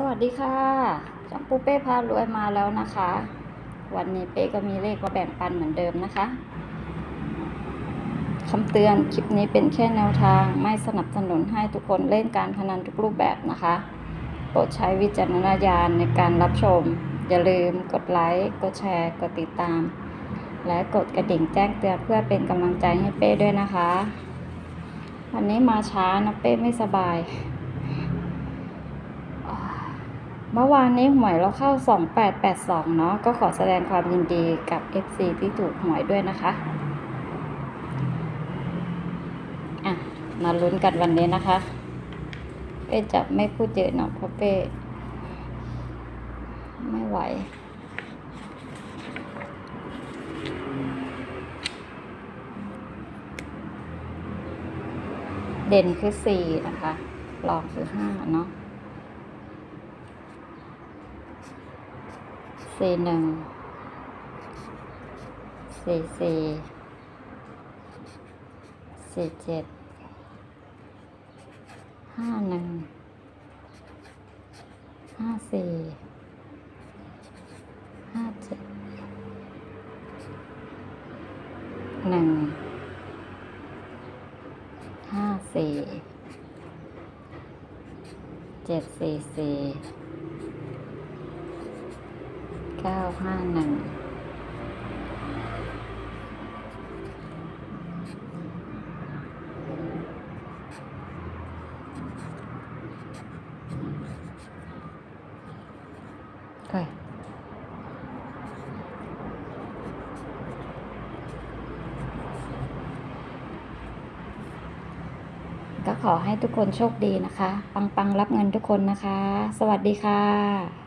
สวัสดีค่ะจังปูเป้พารวยมาแล้วนะคะ วันนี้เป้ก็มีเลขมาแบ่งปันเหมือนเดิมนะคะคำเตือนคลิปนี้เป็นแค่แนวทางไม่สนับสนุนให้ทุกคนเล่นการพนันทุกรูปแบบนะคะ โปรดใช้วิจารณญาณในการรับชม อย่าลืมกดไลค์กดแชร์ กดติดตาม และกดกระดิ่งแจ้งเตือนเพื่อเป็นกำลังใจให้เป้ด้วยนะคะ วันนี้มาช้านะเป้ไม่สบาย เมื่อวานนี้หวยเราเข้า 2882 เนาะก็ขอแสดงความยินดีกับ FC ที่ถูกหวยด้วยนะคะ อะ มาลุ้นกันวันนี้นะคะ เป้จะไม่พูดเยอะเนาะเพราะเป้ ไม่ไหวเด่นคือ 4 นะคะรองคือ 5 เนาะ สี่หนึ่งสี่สี่สี่เจ็ดห้าหนึ่งห้าสี่ห้าเจ็ดหนึ่งห้าสี่เจ็ดสี่สี่ เก้าห้าหนึ่งเฮ้ยก็ขอให้ทุกคนโชคดีนะคะ ปัง ๆ รับเงินทุกคนนะคะ สวัสดีค่ะ